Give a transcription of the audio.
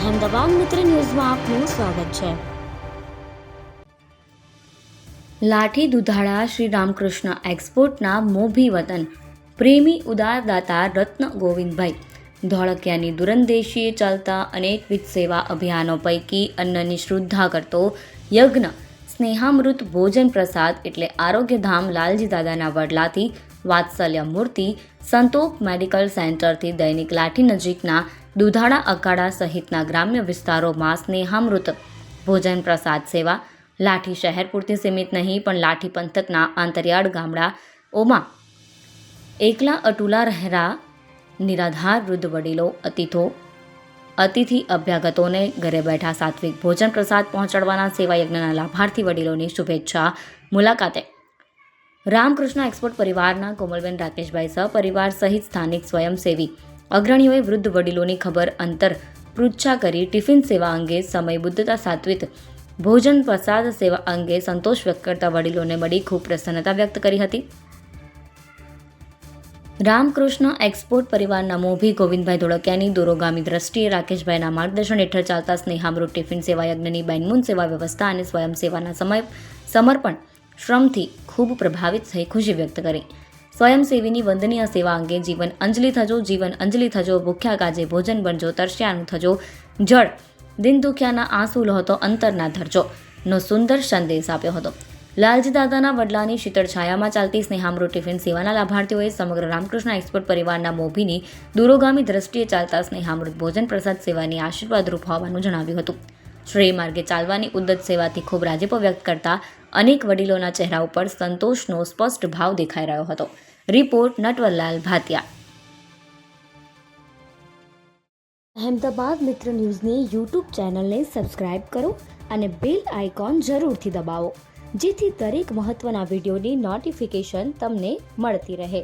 અહેમદાબાદ મિત્ર ન્યૂઝમાં આપનું સ્વાગત છે. લાઠી દુધાળા શ્રી રામકૃષ્ણ એક્સપોર્ટના મોભી વતન, પ્રેમી ઉદારદાતા રત્ન ગોવિંદભાઈ, ધોળકિયાની દુરંદેશીએ ચાલતા અનેકવિધ સેવા અભિયાનો પૈકી અન્નની શ્રદ્ધા કરતો યજ્ઞ, સ્નેહામૃત ભોજન પ્રસાદ એટલે આરોગ્યધામ લાલજી દાદાના વડલાથી વાત્સલ્ય મૂર્તિ સંતોપ મેડિકલ સેન્ટરથી દૈનિક લાઠી નજીકના દુધાળા અકાળા સહિતના ગ્રામ્ય વિસ્તારોમાં સ્નેહામૃત, ભોજન પ્રસાદ સેવા, લાઠી શહેર પૂરતી સીમિત નહીં, પણ લાઠી પંથકના આંતરિયાળ ગામડાઓમાં એકલા અટુલા રહેરા નિરાધાર વૃદ્ધ વડીલો, અતિથો, અતિથિ અભ્યાગતોને ઘરે બેઠા સાત્વિક ભોજન પ્રસાદ પહોંચાડવાના સેવા યજ્ઞના લાભાર્થી વડીલોની શુભેચ્છા મુલાકાતે. રામકૃષ્ણ એક્સપોર્ટ પરિવારના કોમલબેન રાકેશભાઈ સહપરિવાર સહિત સ્થાનિક સ્વયંસેવી અગ્રણીઓએ વૃદ્ધ વડીલોની ખબર અંતર પૃચ્છા કરી ટિફિન સેવા અંગે સમય બુદ્ધતા સાત્વિક, ભોજન પ્રસાદ સેવા અંગે સંતોષ વ્યક્ત કરતા વડીલોને મળી ખૂબ પ્રસન્નતા વ્યક્ત કરી હતી. રામકૃષ્ણ એક્સપોર્ટ પરિવારના મોભી ગોવિંદભાઈ ધોળકિયાની દૂરોગામી દ્રષ્ટિએ રાકેશભાઈના માર્ગદર્શન હેઠળ ચાલતા સ્નેહામૃત ટિફિન સેવા યજ્ઞની બેનમૂન સેવા વ્યવસ્થા અને સ્વયંસેવાના સમય સમર્પણ શ્રમથી ખૂબ પ્રભાવિત થઈ ખુશી વ્યક્ત કરી. સ્વયંસેવીની વંદનીય સેવા અંગે જીવન અંજલિ થજો, જીવન અંજલિ થજો, ભૂખ્યા કાજે ભોજન બનજો, તરસ્યાનું થજો, જળ દિન દુખ્યાના આંસુ લહતો અંતરના ધરજો, નો સુંદર સંદેશ આપ્યો હતો. લાલજી દાદાના વડલાની શીતળ છાયામાં ચાલતી સ્નેહામૃત ટિફિન સેવાના લાભાર્થીઓએ સમગ્ર રામકૃષ્ણ એક્સપોર્ટ પરિવારના મોભીની દૂરોગામી દ્રષ્ટિએ ચાલતા સ્નેહામૃત ભોજન પ્રસાદ સેવાની આશીર્વાદરૂપ હોવાનું જણાવ્યું હતું. શ્રેય માર્ગે ચાલવાની ઉદ્દત સેવાથી ખૂબ રાજીપો વ્યક્ત કરતા અનેક વડીલોના ચહેરા ઉપર સંતોષનો સ્પષ્ટ ભાવ દેખાઈ રહ્યો હતો. રિપોર્ટ નટવરલાલ ભાતિયા અહેમદાબાદ મિત્ર ન્યૂઝની યુટ્યુબ ચેનલને સબસ્ક્રાઇબ કરો અને બેલ આઇકોન જરૂરથી દબાવો, જેથી દરેક મહત્ત્વના વિડીયોની નોટિફિકેશન તમને મળતી રહે.